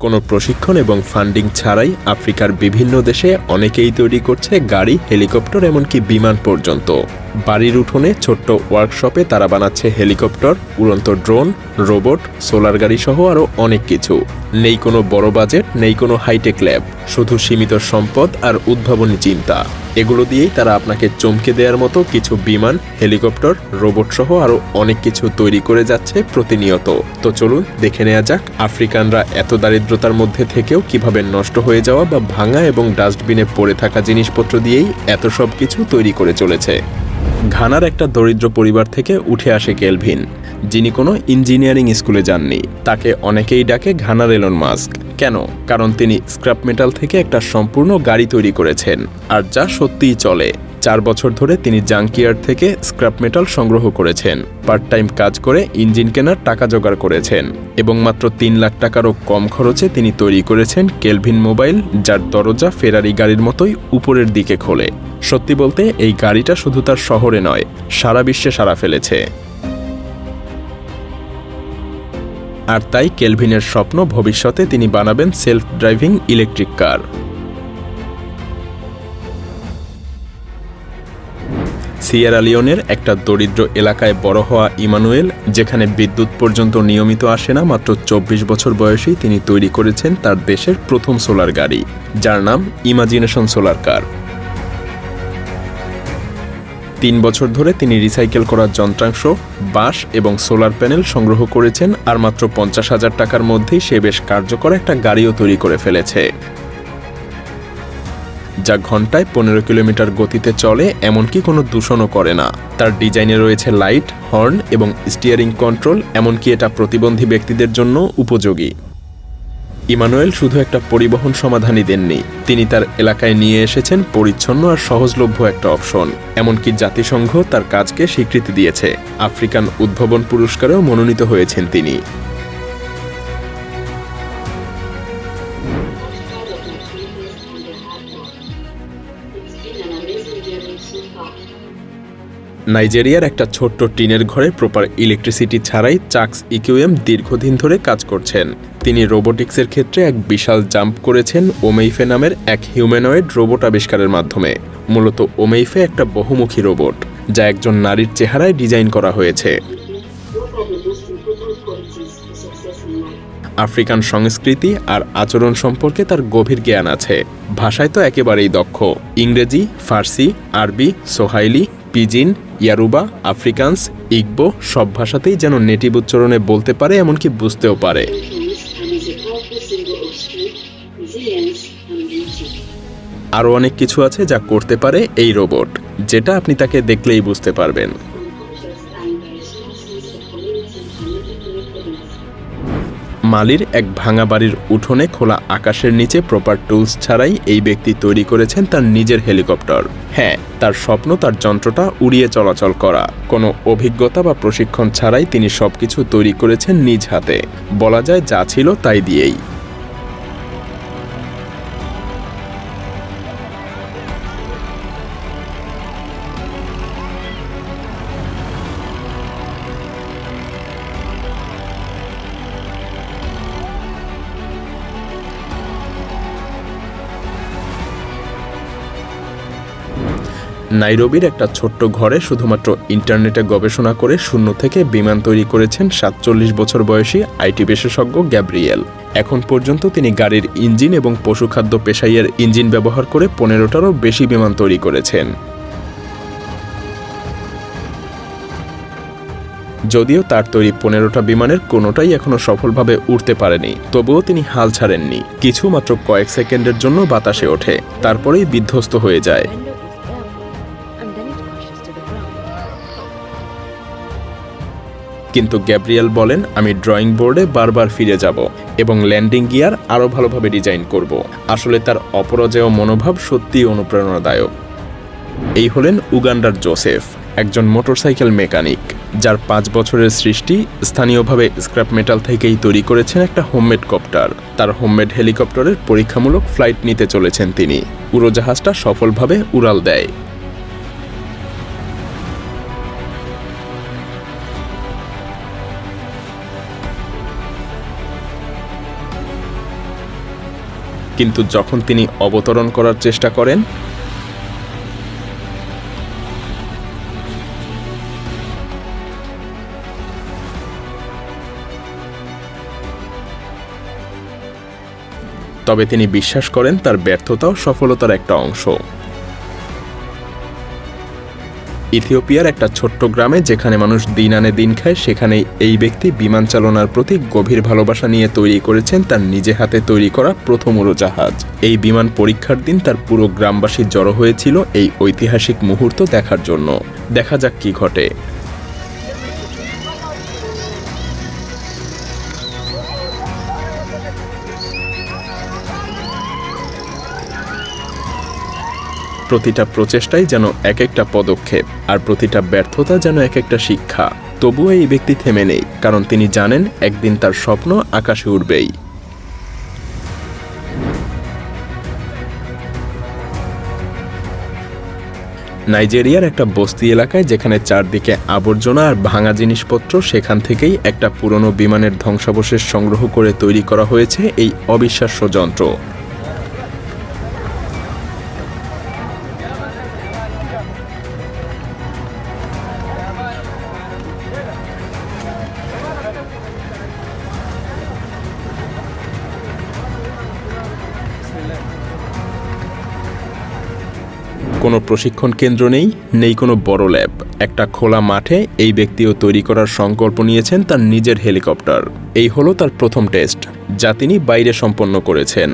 কোনো প্রশিক্ষণ এবং ফান্ডিং ছাড়াই আফ্রিকার বিভিন্ন দেশে অনেকেই তৈরি করছে গাড়ি, হেলিকপ্টার এমনকি বিমান পর্যন্ত। বাড়ির উঠোনে ছোট্ট ওয়ার্কশপে তারা বানাচ্ছে হেলিকপ্টার, উড়ন্ত ড্রোন রোবট সোলার গাড়ি সহ আরও অনেক কিছু। নেই কোনো বড় বাজেট, নেই কোনো হাইটেক ল্যাব শুধু সীমিত সম্পদ আর উদ্ভাবনী চিন্তা। এগুলো দিয়েই তারা আপনাকে চমকে দেওয়ার মতো কিছু বিমান, হেলিকপ্টার, রোবট সহ আরও অনেক কিছু তৈরি করে যাচ্ছে প্রতিনিয়ত। তো চলুন দেখে নেওয়া যাক আফ্রিকানরা এত দারিদ্রতার মধ্যে থেকেও কীভাবে নষ্ট হয়ে যাওয়া বা ভাঙা এবং ডাস্টবিনে পড়ে থাকা জিনিসপত্র দিয়েই এত সব কিছু তৈরি করে চলেছে। ঘানার একটা দরিদ্র পরিবার থেকে উঠে আসে কেলভিন। যিনি কোনো ইঞ্জিনিয়ারিং স্কুলে যাননি, তাকে অনেকেই ডাকে ঘানার এলন মাস্ক। কেন? কারণ তিনি স্ক্র্যাপ মেটাল থেকে একটা সম্পূর্ণ গাড়ি তৈরি করেছেন, আর যা সত্যিই চলে। চার বছর ধরে তিনি জাঙ্কিয়ার থেকে স্ক্র্যাপ মেটাল সংগ্রহ করেছেন পার্ট টাইম কাজ করে ইঞ্জিন কেনার টাকা জোগাড় করেছেন, এবং মাত্র তিন লাখ টাকারও কম খরচে তিনি তৈরি করেছেন কেলভিন মোবাইল, যার দরজা ফেরারি গাড়ির মতোই উপরের দিকে খোলে। সত্যি বলতে, এই গাড়িটা শুধু তার শহরে নয়, সারা বিশ্বে সারা ফেলেছে। আর তাই কেলভিনের স্বপ্ন ভবিষ্যতে তিনি বানাবেন self driving electric car. Sierra লিওনের একটা দরিদ্র এলাকায় বড় হওয়া ইমানুয়েল, যেখানে বিদ্যুৎ পর্যন্ত নিয়মিত আসে না, মাত্র চব্বিশ বছর বয়সেই তিনি তৈরি করেছেন তার দেশের প্রথম সোলার গাড়ি, যার নাম ইমাজিনেশন সোলার কার তিন বছর ধরে তিনি রিসাইকেল করার যন্ত্রাংশ, বাঁশ এবং সোলার প্যানেল সংগ্রহ করেছেন আর মাত্র পঞ্চাশ হাজার টাকার মধ্যেই সে বেশ কার্যকর একটা গাড়িও তৈরি করে ফেলেছে। যা ঘন্টায় পনেরো কিলোমিটার গতিতে চলে, এমনকি কোনো দূষণও করে না। তার ডিজাইনে রয়েছে লাইট, হর্ন এবং স্টিয়ারিং কন্ট্রোল, এমনকি এটা প্রতিবন্ধী ব্যক্তিদের জন্য উপযোগী। ইমানুয়েল শুধু একটা পরিবহন সমাধানই দেননি। তিনি তার এলাকায় নিয়ে এসেছেন পরিচ্ছন্ন আর সহজলভ্য একটা অপশন। এমনকি জাতিসংঘ তার কাজকে স্বীকৃতি দিয়েছে। আফ্রিকান উদ্ভাবন পুরস্কারেও মনোনীত হয়েছেন তিনি। নাইজেরিয়ার একটা ছোট্ট টিনের ঘরে প্রপার ইলেকট্রিসিটি ছাড়াই চাক্স ইকিউএম দীর্ঘদিন ধরে কাজ করছেন। তিনি রোবোটিক্সের ক্ষেত্রে এক বিশাল জাম্প করেছেন ওমেইফে নামের এক হিউম্যানয়েড রোবট আবিষ্কারের মাধ্যমে। মূলত ওমেইফে একটা বহুমুখী রোবট, যা একজন নারীর চেহারায় ডিজাইন করা হয়েছে? আফ্রিকান সংস্কৃতি আর আচরণ সম্পর্কে তার গভীর জ্ঞান আছে। ভাষায় তো একেবারেই দক্ষ। ইংরেজি, ফার্সি, আরবি, সোহাইলি, পিজিন ইয়ারুবা, আফ্রিকান্স ইকবো সব ভাষাতেই যেন নেটিভ উচ্চারণে বলতে পারে, এমনকি বুঝতেও পারে. আরও অনেক কিছু আছে যা করতে পারে এই রোবট, যেটা আপনি তাকে দেখলেই বুঝতে পারবেন মালির এক ভাঙা বাড়ির উঠোনে খোলা আকাশের নিচে প্রপার টুলস ছাড়াই এই ব্যক্তি তৈরি করেছেন তার নিজের হেলিকপ্টার হ্যাঁ তার স্বপ্ন, তার যন্ত্রটা উড়িয়ে চলাচল করা। কোনো অভিজ্ঞতা বা প্রশিক্ষণ ছাড়াই তিনি সবকিছু তৈরি করেছেন নিজ হাতে। বলা যায় যা ছিল তাই দিয়েই। নাইরোবির একটা ছোট্ট ঘরে শুধুমাত্র ইন্টারনেটে গবেষণা করে শূন্য থেকে বিমান তৈরি করেছেন সাতচল্লিশ বছর বয়সী আইটি বিশেষজ্ঞ গ্যাব্রিয়েল। এখন পর্যন্ত তিনি গাড়ির ইঞ্জিন এবং পশুখাদ্য পেশাইয়ের ইঞ্জিন ব্যবহার করে পনেরোটারও বেশি বিমান তৈরি করেছেন। যদিও তার তৈরি পনেরোটা বিমানের কোনোটাই এখনও সফলভাবে উঠতে পারেনি, তবুও তিনি হাল ছাড়েননি। কিছু মাত্র কয়েক সেকেন্ডের জন্য বাতাসে ওঠে, তারপরেই বিধ্বস্ত হয়ে যায়। কিন্তু গ্যাব্রিয়েল বলেন, আমি ড্রয়িং বোর্ডে বারবার ফিরে যাব এবং ল্যান্ডিং গিয়ার আরও ভালোভাবে ডিজাইন করব। আসলে তার অপরাজেয় মনোভাব সত্যিই অনুপ্রেরণাদায়ক। এই হলেন উগান্ডার জোসেফ, একজন মোটরসাইকেল মেকানিক, যার পাঁচ বছরের সৃষ্টি স্থানীয়ভাবে স্ক্র্যাপ মেটাল থেকেই তৈরি করেছেন একটা হোমমেড কপ্টার। তার হোমমেড হেলিকপ্টারের পরীক্ষামূলক ফ্লাইট নিতে চলেছেন তিনি। উড়োজাহাজটা সফলভাবে উড়াল দেয়। কিন্তু যখন তিনি অবতরণ করার চেষ্টা করেন, তবে তিনি বিশ্বাস করেন তার ব্যর্থতাও সফলতার একটা অংশ। ইথিওপিয়ার একটা ছোট্ট গ্রামে যেখানে মানুষ দিন আনে দিন খায়, সেখানে এই ব্যক্তি বিমান চালনার প্রতি গভীর ভালোবাসা নিয়ে তৈরি করেছেন তার নিজে হাতে তৈরি করা প্রথম উড়োজাহাজ। এই বিমান পরীক্ষার দিন তার পুরো গ্রামবাসী জড়ো হয়েছিল এই ঐতিহাসিক মুহূর্ত দেখার জন্য। দেখা যাক কি ঘটে। প্রতিটা প্রচেষ্টাই যেন এক একটা পদক্ষেপ আর প্রতিটা ব্যর্থতা যেন এক একটা শিক্ষা। তবুও এই ব্যক্তি থেমে নেই, কারণ তিনি জানেন একদিন তার স্বপ্ন আকাশে উঠবেই নাইজেরিয়ার একটা বস্তি এলাকায় যেখানে চারদিকে আবর্জনা আর ভাঙা জিনিসপত্র, সেখান থেকেই একটা পুরনো বিমানের ধ্বংসাবশেষ সংগ্রহ করে তৈরি করা হয়েছে এই অবিশ্বাস্য যন্ত্র। কোনো প্রশিক্ষণ কেন্দ্র নেই নেই কোনো বড় ল্যাব। একটা খোলা মাঠে এই ব্যক্তিও তৈরি করার সংকল্প নিয়েছেন তার নিজের হেলিকপ্টার। এই হলো তার প্রথম টেস্ট, যা তিনি বাইরে সম্পন্ন করেছেন।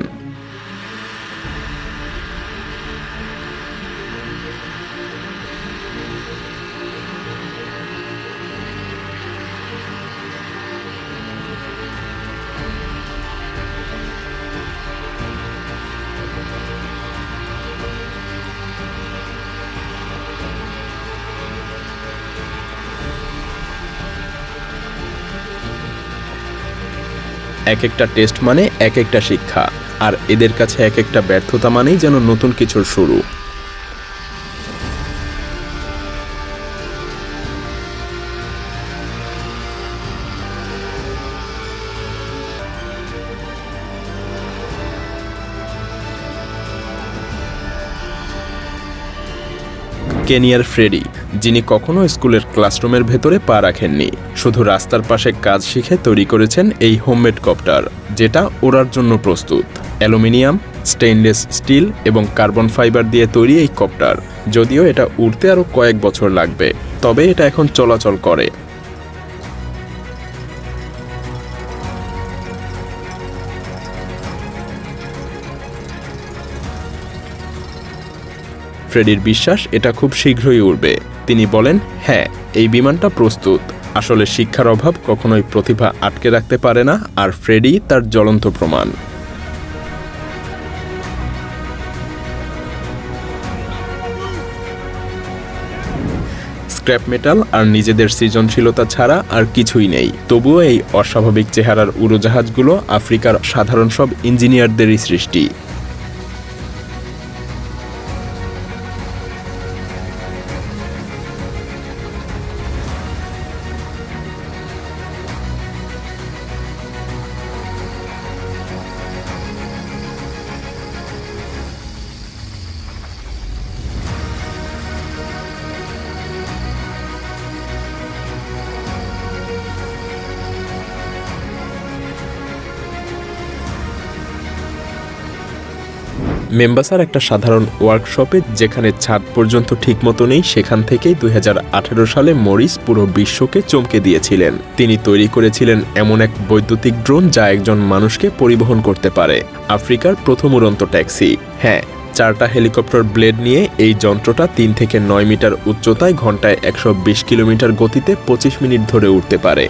এক একটা টেস্ট মানে এক একটা শিক্ষা। আর এদের কাছে এক একটা ব্যর্থতা মানেই যেন নতুন কিছুর শুরু। কেনিয়ার ফ্রেডি, যিনি কখনো স্কুলের ক্লাসরুমের ভেতরে পা রাখেননি। শুধু রাস্তার পাশে কাজ শিখে তৈরি করেছেন এই হোমমেড কপ্টার, যেটা ওড়ার জন্য প্রস্তুত। অ্যালুমিনিয়াম, স্টেইনলেস স্টিল এবং কার্বন ফাইবার দিয়ে তৈরি এই কপ্টার, যদিও এটা উড়তে আরও কয়েক বছর লাগবে, তবে এটা এখন চলাচল করে। ফ্রেডির বিশ্বাস এটা খুব শীঘ্রই উড়বে। তিনি বলেন হ্যাঁ এই বিমানটা প্রস্তুত। আসলে শিক্ষার অভাব কখনোই প্রতিভা আটকে রাখতে পারে না আর ফ্রেডি তার জ্বলন্ত প্রমাণ। স্ক্র্যাপ মেটাল আর নিজেদের সৃজনশীলতা ছাড়া আর কিছুই নেই। তবুও এই অস্বাভাবিক চেহারার উড়োজাহাজগুলো আফ্রিকার সাধারণ সব ইঞ্জিনিয়ারদেরই সৃষ্টি। মেম্বাসার একটা সাধারণ ওয়ার্কশপে যেখানে ছাদ পর্যন্ত ঠিকমতো নেই, সেখান থেকেই দুই হাজার আঠেরো সালে মরিস পুরো বিশ্বকে চমকে দিয়েছিলেন। তিনি তৈরি করেছিলেন এমন এক বৈদ্যুতিক ড্রোন যা একজন মানুষকে পরিবহন করতে পারে। আফ্রিকার প্রথম উড়ন্ত ট্যাক্সি। হ্যাঁ চারটা হেলিকপ্টার ব্লেড নিয়ে এই যন্ত্রটা তিন থেকে নয় মিটার উচ্চতায় ঘন্টায় একশো বিশ কিলোমিটার গতিতে পঁচিশ মিনিট ধরে উঠতে পারে।